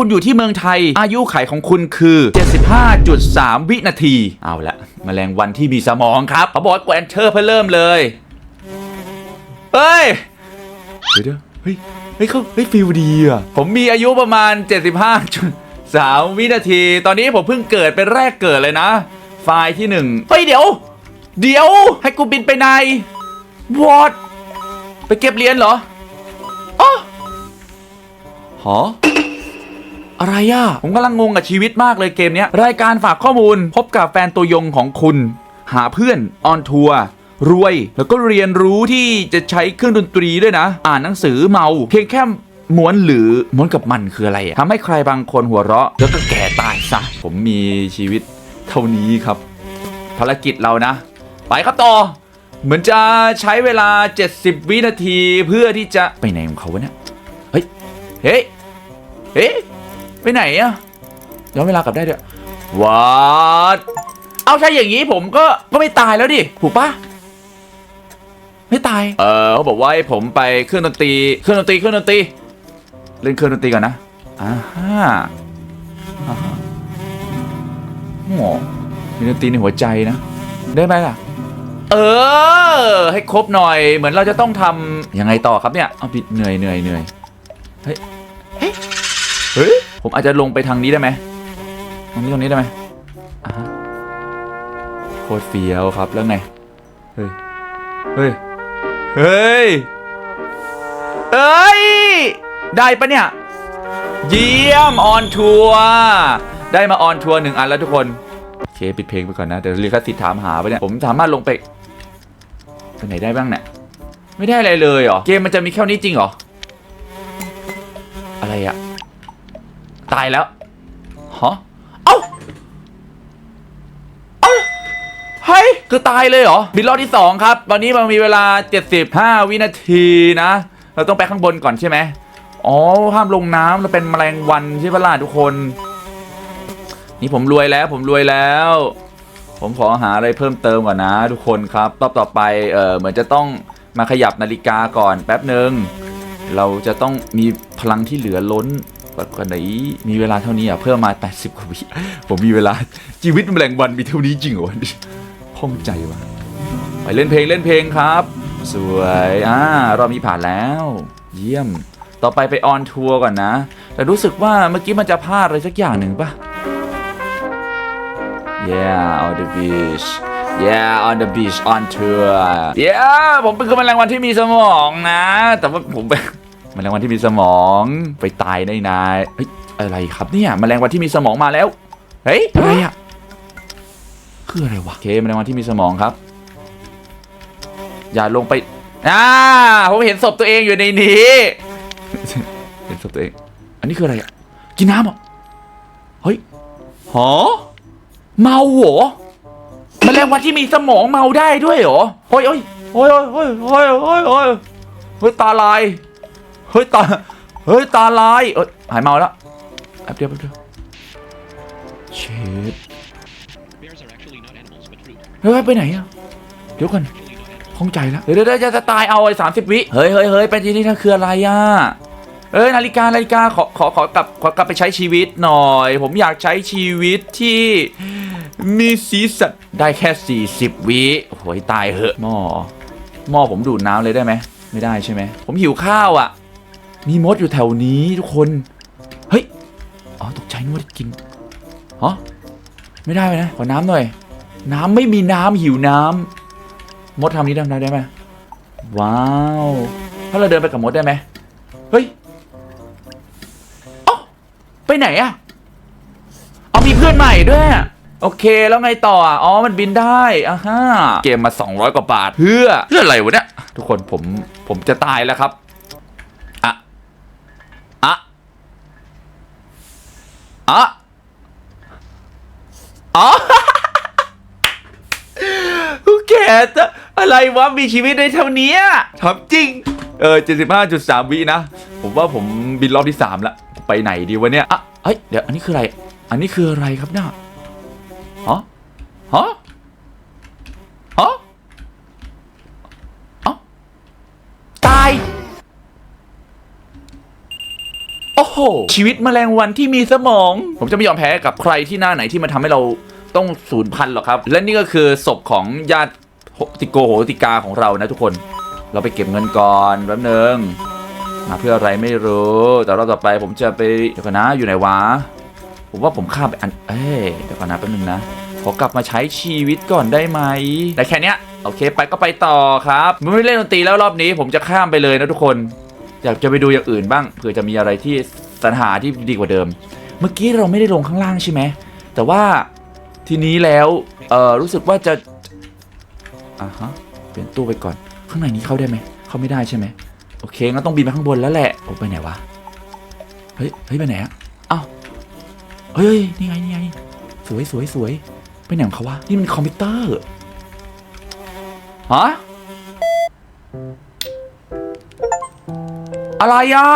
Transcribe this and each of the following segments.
คุณอยู่ที่เมืองไทย อายุไขของคุณคือ 75.3 วินาที เอาละแมลงวันที่มีสมองครับเขาบอกว่าแกวนเชอร์เพื่อเริ่มเลยเฮ้ยเดี๋ยวเดี๋ยวเฮ้ยเฮ้ยเขาเฮ้ยฟิลดีอะผมมีอายุประมาณ 75.3วินาที ตอนนี้ผมเพิ่งเกิดเป็นแรกเกิดเลยนะ ไฟล์ที่หนึ่งเฮ้ยเดี๋ยว เดี๋ยว ให้กูบินไปไหนวอดไปเก็บเหรียญเหรออ๋อหอ อะไรอะ ผมกำลังงงกับชีวิตมากเลยเกมเนี้ย รายการฝากข้อมูล พบกับแฟนตัวยงของคุณ หาเพื่อนออนทัวร์รวย แล้วก็เรียนรู้ที่จะใช้เครื่องดนตรีด้วยนะ อ่านหนังสือเมา เพียงแค่ม้วนหรือม้วนกับมันคืออะไรอะทำให้ใครบางคนหัวเราะ แล้วก็แก่ตายซะ ผมมีชีวิตเท่านี้ครับ ภารกิจเรานะ ไปครับต่อ เหมือนจะใช้เวลา 70 วินาทีเพื่อที่จะไปไหนของเขาวะเนี่ย เฮ้ย เฮ้ย เฮ้ย ไปไหนอะย้อนเวลากลับได้ด้วยวัดเอาใช่อย่างนี้ผมก็ก็ไม่ตายแล้วดิถูกปะไม่ตาย เออเขาบอกว่าให้ผมไปเครื่องดนตรีเครื่องดนตรีเครื่องดนตรีเล่นเครื่องดนตรีก่อนนะอ่าฮะอ่าฮะโอ้โหมีดนตรีในหัวใจนะ ได้ไหมล่ะ เออ ให้ครบหน่อย เหมือนเราจะต้องทำยังไงต่อครับเนี่ย เอาปิดเหนื่อยเหนื่อยเหนื่อยเฮ้ย เฮ้ยเฮ้ย ผมอาจจะลงไปทางนี้ได้ไหมตรงนี้ตรงนี้ได้ไหมอะโคตรเฟี้ยวครับแล้วไง เฮ้ย เฮ้ย เฮ้ย เอ้ย ได้ปะเนี่ย เยี่ยมออนทัวร์ได้มาออนทัวร์หนึ่งอันแล้วทุกคน โอเค ปิดเพลงไปก่อนนะ เดี๋ยวเรียกสิทธิ์ถามหาไปเนี่ย ผมสามารถลงไปไปไหนได้บ้างเนี่ย ไม่ได้อะไรเลยเหรอ เกมมันจะมีแค่นี้จริงเหรอ อะไรอะายแล้วฮะเอ้าเอ้าเฮ้ยคือตายเลยเหรอบินรอบที่2ครับตอนนี้มันมีเวลา 75 วินาทีนะ เราต้องไปข้างบนก่อนใช่ไหมอ๋อห้ามลงน้ำเราเป็นแมลงวันใช่ปะล่ะทุกคน นี่ผมรวยแล้วผมรวยแล้ว ผมขอหาอะไรเพิ่มเติมก่อนนะ ทุกคนครับรอบต่อไปเออเหมือนจะต้องมาขยับนาฬิกาก่อนแป๊บหนึ่งเราจะต้องมีพลังที่เหลือล้น กว่าไหนมีเวลาเท่านี้อะเพิ่มมา 80กว่าวิผมมีเวลาชีวิตแมลงวันมีเท่านี้จริงเหรอวะพ้องใจวะไปเล่นเพลงเล่นเพลงครับ สวยอ่ารอบนี้ผ่านแล้ว เยี่ยม ต่อไปไปออนทัวร์ก่อนนะ แต่รู้สึกว่าเมื่อกี้มันจะพลาดอะไรสักอย่างหนึ่งปะ Yeah on the beach Yeah on the beach on tour Yeah ผมเป็นคนแมลงวันที่มีสมองนะ แต่ว่าผมเป็น มลงวันที่มีสมองไปตายได้นายเฮ้ยอะไรครับเนี่ยแมลงวันที่มีสมองมาแล้วเฮ้ยอะไรอะคืออะไรวะโอเคแมลงวันที่มีสมองครับ อย่าลงไปอ่าผมเห็นศพตัวเองอยู่ในนี้ เห็นศพตัวเอง อันนี้คืออะไรอะกินน้ำเหรอเฮ้ยหอเมาเหรอแมลงวันที่มีสมองเมาได้ด้วยเหรอโอ้ยโอ้ยโอ้ยโอ้ยโอ้ยโอ้ยโอ้ยเฮ้ยตาลาย เฮ้ยตา เฮ้ย ตาลายเอ้ยหายเมาแล้วแป๊บเดียวแป๊บเดียวเชิด Bears are actually not animals, but fruit. เฮ้ยไปไหนอะเดี๋ยวก่อน Actually not animals. ข้องใจแล้ว เดี๋ยวเดี๋ยวจะจะตายเอาไอ้สามสิบวิ เฮ้ยเฮ้ยเฮ้ยเป็นที่นี่ถ้าคืออะไรอะเอ้ยนาฬิกานาฬิกาขอขอขอกลับขอกลับไปใช้ชีวิตหน่อย ผมอยากใช้ชีวิตที่มีสีสันได้แค่ 40 วิโอ้โหตายเหอะหม้อหม้อผมดูดน้ำเลยได้ไหม ไม่ได้ใช่ไหม ผมหิวข้าวอะ่ะ มีมดอยู่แถวนี้ทุกคน เฮ้ย อ๋อตกใจนึกว่ากินฮะไม่ได้เลยนะ ขอน้ำหน่อย น้ำไม่มีน้ำหิวน้ำมดทำนี้ได้ไหมได้ไหมว้าว ถ้าเราเดินไปกับมดได้ไหมเฮ้ยอ้าไปไหนอะเอามีเพื่อนใหม่ด้วยโอเคแล้วไงต่ออ๋อมันบินได้อ่าฮะเกมมา 200 กว่าบาท เพื่อเพื่ออะไรวะเนี่ยทุกคนผมผมจะตายแล้วครับอะอะ อ๋ออ๋อกูแก่จะอะไรวะ มีชีวิตได้เท่านี้ถามจริง เออ 75.3 วินะ ผมว่าผมบินรอบที่3แล้วไปไหนดีวะเนี่ยอะเฮ้ย เดี๋ยว อันนี้คืออะไร อันนี้คืออะไรครับเนี่ยฮะฮะฮะอ๋อตาย โอ้โห ชีวิตแมลงวันที่มีสมอง ผมจะไม่ยอมแพ้กับใครที่หน้าไหนที่มาทำให้เราต้องสูญพันธุ์หรอกครับ และนี่ก็คือศพของญาติโหติโกโหติกาของเรานะทุกคน เราไปเก็บเงินก่อนแป๊บนึงมาเพื่ออะไรไม่รู้ แต่รอบต่อไปผมจะไปเดี๋ยวก่อนนะอยู่ไหนวะ ผมว่าผมข้ามไปอัน เอ้ยเดี๋ยวก่อนนะแป๊บนึงนะขอกลับมาใช้ชีวิตก่อนได้ไหมแต่แค่เนี้ยโอเคไปก็ไปต่อครับไม่เล่นดนตรีแล้วรอบนี้ผมจะข้ามไปเลยนะทุกคน อยากจะไปดูอย่างอื่นบ้างเผื่อจะมีอะไรที่สรรหาที่ดีกว่าเดิม เมื่อกี้เราไม่ได้ลงข้างล่างใช่ไหมแต่ว่าทีนี้แล้วเออรู้สึกว่าจะอะฮะเปลี่ยนตู้ไปก่อน ข้างในนี้เข้าได้ไหมเข้าไม่ได้ใช่ไหมโอเคงั้นต้องบินไปข้างบนแล้วแหละโอ้ไปไหนวะเฮ้ยเฮ้ยไปไหนอะอ้าวเฮ้ยนี่ไงนี่ไงสวยสวยสวยไปไหนของเขาวะนี่มันคอมพิวเตอร์ฮะ อะไรอะ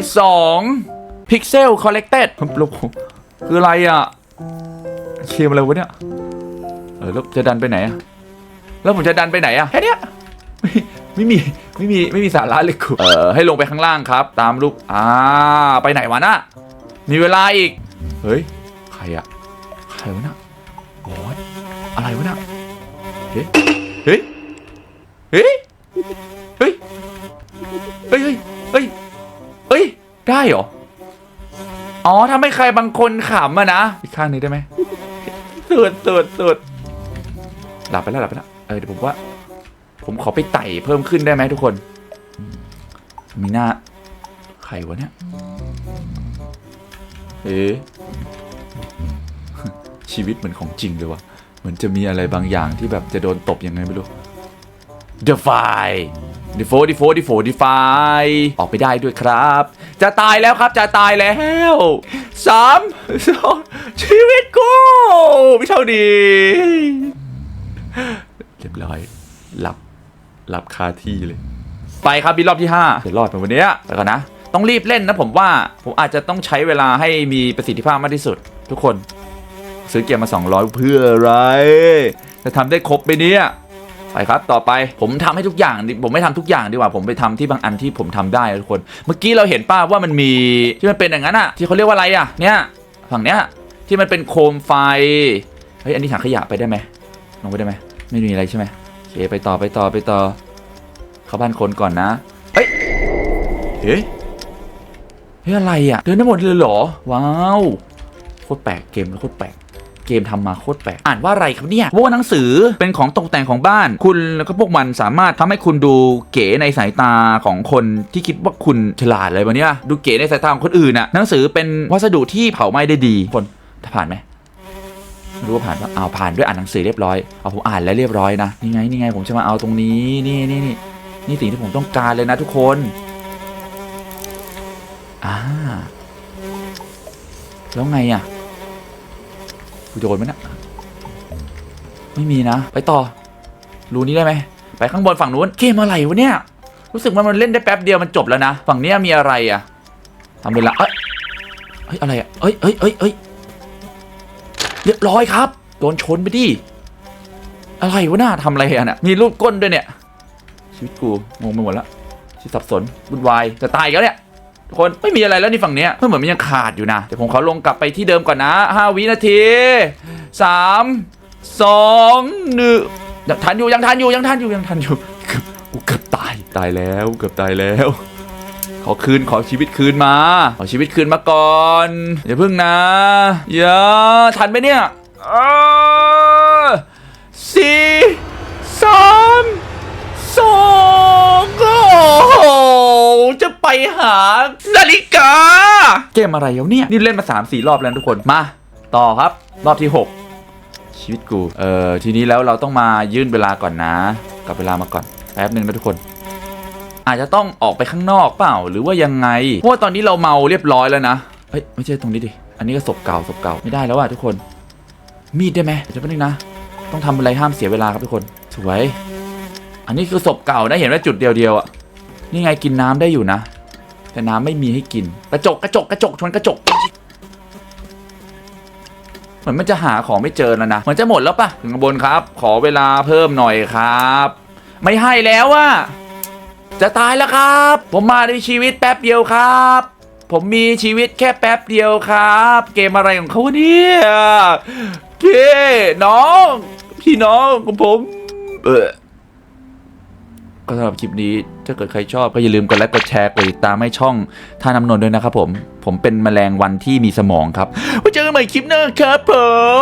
12พิกเซลคอลเลกเต็ดคืออะไรอะเคมอะไรวะเนี่ย เออแล้วจะดันไปไหนอะแล้วผมจะดันไปไหนอะแค่เนี้ยไม่ไม่มีไม่มีไม่มีสาระเลยกูเออให้ลงไปข้างล่างครับ ตามรูปอ่าไปไหนวะน่ะมีเวลาอีก เฮ้ย ใครอะใครวะน่ะโอ้ยอะไรวะน่ะเฮ้ยเฮ้ยเฮ้ย เฮ้ยเฮ้ยเฮ้ยเฮ้ย ได้เหรอ อ๋อทำให้ใครบางคนขำอะนะ อีกข้างนึงได้ไหมสุดสุดสุดหลับไปแล้วหลับไปแล้ว เออเดี๋ยวผมว่า ผมขอไปไต่เพิ่มขึ้นได้ไหมทุกคน มีหน้า ใครวะเนี่ย เอ๊ชีวิตเหมือนของจริงเลยวะเหมือนจะมีอะไรบางอย่างที่แบบจะโดนตบยังไงไม่รู้ Defy Defo Defo Defo Defy ออกไปได้ด้วยครับ จะตายแล้วครับจะตายแล้วสามสองชีวิตกูไม่เท่าดีเรียบร้อยหลับหลับคาที่เลย ไปครับบิรอบที่5จะรอดไปวันนี้ยแต่ก่อนนะ ต้องรีบเล่นนะผมว่าผมอาจจะต้องใช้เวลาให้มีประสิทธิภาพมากที่สุด ทุกคน ซื้อเกียร์มา 200 เพื่ออะไรจะทำได้ครบไปเนี่ย ไปครับต่อไปผมทำให้ทุกอย่างผมไม่ทำทุกอย่างดีกว่าผมไปทำที่บางอันที่ผมทำได้ทุกคน เมื่อกี้เราเห็นป้าว่ามันมีที่มันเป็นอย่างนั้นอะที่เขาเรียกว่าอะไรอะเนี่ยฝั่งเนี้ยที่มันเป็นโคมไฟเฮ้ยอันนี้ถังขยะไปได้ไหมลงไปได้ไหมไม่มีอะไรใช่ไหมโอเคไปต่อไปต่อไปต่อ เข้าบ้านคนก่อนนะเฮ้ยเฮ้ยเฮ้ยอะไรอะเดินได้หมดเลยเหรอว้าวโคตรแปลกเกมโคตรแปลก เกมทำมาโคตรแปลกอ่านว่าอะไรครับเนี่ยว่าหนังสือเป็นของตกแต่งของบ้าน คุณแล้วก็พวกมันสามารถทำให้คุณดูเก๋ในสายตาของคนที่คิดว่าคุณฉลาดอะไรแบบนี้ดูเก๋ในสายตาของคนอื่นน่ะหนังสือเป็นวัสดุที่เผาไหม้ได้ดีคนถ้าผ่านไหมม่รู้ว่าผ่านปะเอาผ่านด้วยอ่านหนังสือเรียบร้อยเอาผมอ่านแล้วเรียบร้อยนะนี่ไงนี่ไงผมจะมาเอาตรงนี้นี่นี่นี่นี่สิ่งที่ผมต้องการเลยนะทุกคนอ่าแล้วไงอะ กูโดนไหมเนะไม่มีนะ ไปต่อ รูนี้ได้ไหม ไปข้างบนฝั่งนู้น เกมอะไรวะเนี่ย รู้สึกว่ามันเล่นได้แป๊บเดียวมันจบแล้วนะ ฝั่งนี้มีอะไรอะทำเวลาเอ้ยเฮ้ยอะไรอะเอ้ยเอ้ยเอ้ยเอ้ยเรียบร้อยครับ โดนชนไปดิ อะไรวะน่าทำอะไรอะเนี่ยมีรูปก้นด้วยเนี่ย ชีวิตกูงงไปหมดแล้วชีวิตสับสนวุ่นวายจะตายกแล้วเนี่ย ทุกคนไม่มีอะไรแล้วนี่ฝั่งเนี้ยเพื่อเหมือนมันยังขาดอยู่นะเดี๋ยวผมขอลงกลับไปที่เดิมก่อนนะ 5 วินาที 3 2 1ยังทันอยู่ยังทันอยู่ยังทันอยู่ยังทันอยู่กูเกือบตายตายแล้วเกือบตายแล้ว ขอคืนขอชีวิตคืนมา ขอชีวิตคืนมาก่อนอย่าพึ่งนะอย่าทันไหมเนี่ยเออสี่ามสองโอ้โหจะไป หานาฬิกา เกมอะไรแล้วเนี่ย นี่เล่นมา3ามสี่รอบแล้วนะทุกคน มา ต่อครับ รอบที่ 6 ชีวิตกู เอ่อ ทีนี้แล้วเราต้องมายื่นเวลาก่อนนะกลับเวลามาก่อน แป๊บหนึ่งนะทุกคน อาจจะต้องออกไปข้างนอกเปล่า หรือว่ายังไง เพราะว่าตอนนี้เราเมาเรียบร้อยแล้วนะ เฮ้ย ไม่ใช่ตรงนี้ดิ อันนี้ก็ศพเก่าศพเก่า ไม่ได้แล้วอะทุกคน มีดได้ไหมเดี๋ยวแป๊บนึงนะ ต้องทำอะไรห้ามเสียเวลาครับทุกคน สวย อันนี้คือศพเก่านะ เห็นว่าจุดเดียวๆอะนี่ไงกินน้ำได้อยู่นะ แต่น้ำไม่มีให้กิน กระจกกระจกกระจกชนกระจก เหมือนมันจะหาของไม่เจอแล้วนะเหมือนจะหมดแล้วปะถึงบนครับ ขอเวลาเพิ่มหน่อยครับ ไม่ให้แล้วอะจะตายแล้วครับ ผมมาในชีวิตแป๊บเดียวครับ ผมมีชีวิตแค่แป๊บเดียวครับ เกมอะไรของเขาเนี่ยพี่น้อง พี่น้องของผม เออ ก็สำหรับคลิปนี้ถ้าเกิดใครชอบก็อย่าลืมกดไลค์กดแชร์กดติดตามให้ช่องท่าน้ำนนท์ด้วยนะครับผม ผมเป็นแมลงวันที่มีสมองครับไว้เจอกันใหม่คลิปหน้าครับผ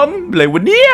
มอะไรวะเนี้ย